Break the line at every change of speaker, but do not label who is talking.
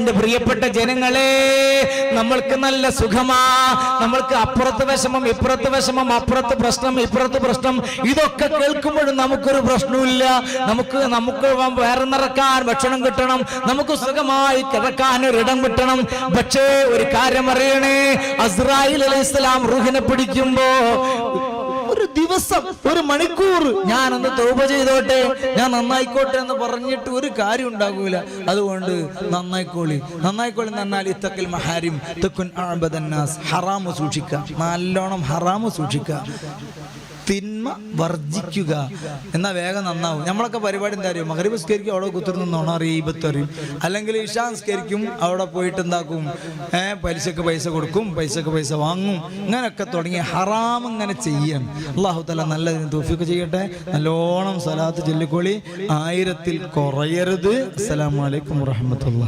എന്റെ പ്രിയപ്പെട്ട ജനങ്ങളെ നമ്മൾക്ക് നല്ല സുഖമാ. നമ്മൾക്ക് അപ്പുറത്ത് വിഷമം ഇപ്പുറത്ത് വിഷമം അപ്പുറത്ത് പ്രശ്നം ഇപ്പുറത്ത് പ്രശ്നം. ഇതൊക്കെ കേൾക്കുമ്പോഴും നമുക്കൊരു പ്രശ്നമില്ല നമുക്ക് നമുക്ക് വേറെ നിറക്കാൻ ഭക്ഷണം കിട്ടണം. നമുക്ക് സുഖമായി കിടക്കാൻ ഒരിടം കിട്ടണം. പക്ഷേ ഒരു കാര്യം അറിയണേ അസ്രായിൽ അലൈഹി ഇസ്ലാം റൂഹിനെ പിടിക്കുമ്പോ ഒരു ദിവസം ഒരു മണിക്കൂർ ഞാൻ ഒന്ന് തൗപ ചെയ്തോട്ടെ. ഞാൻ നന്നായിക്കോട്ടെ എന്ന് പറഞ്ഞിട്ട് ഒരു കാര്യം ഉണ്ടാകൂല. അതുകൊണ്ട് നന്നായിക്കോളി. നന്നായിക്കോളി പറഞ്ഞാൽ ഇത്തക്കൽ മഹാരിം തെക്കുൻ ആബദന്നാസ് ഹറാമ് സൂക്ഷിക്കുക. നല്ലോണം ഹറാമ് സൂക്ഷിക്കുക. തിന്മ വർജിക്കുക. എന്നാ വേഗം നന്നാവും. നമ്മളൊക്കെ പരിപാടി എന്താ അറിയും? മകരീബ് സ്കരിക്കും അവിടെ കുത്തിർന്ന് നോണം അറിയും അല്ലെങ്കിൽ ഇഷാ സ്കരിക്കും അവിടെ പോയിട്ട് എന്താക്കും? ഏഹ് പലിശക്ക് പൈസ കൊടുക്കും പൈസക്ക് പൈസ വാങ്ങും. ഇങ്ങനെയൊക്കെ തുടങ്ങി ഹറാം ഇങ്ങനെ ചെയ്യണം. അള്ളാഹു തല നല്ലതിന് തൂഫിക്ക് ചെയ്യട്ടെ. നല്ലോണം സലാത്ത് ചൊല്ലിക്കോളി. ആയിരത്തിൽ കുറയരുത്. അസ്സലാമലൈക്കും വറഹമത്തുള്ള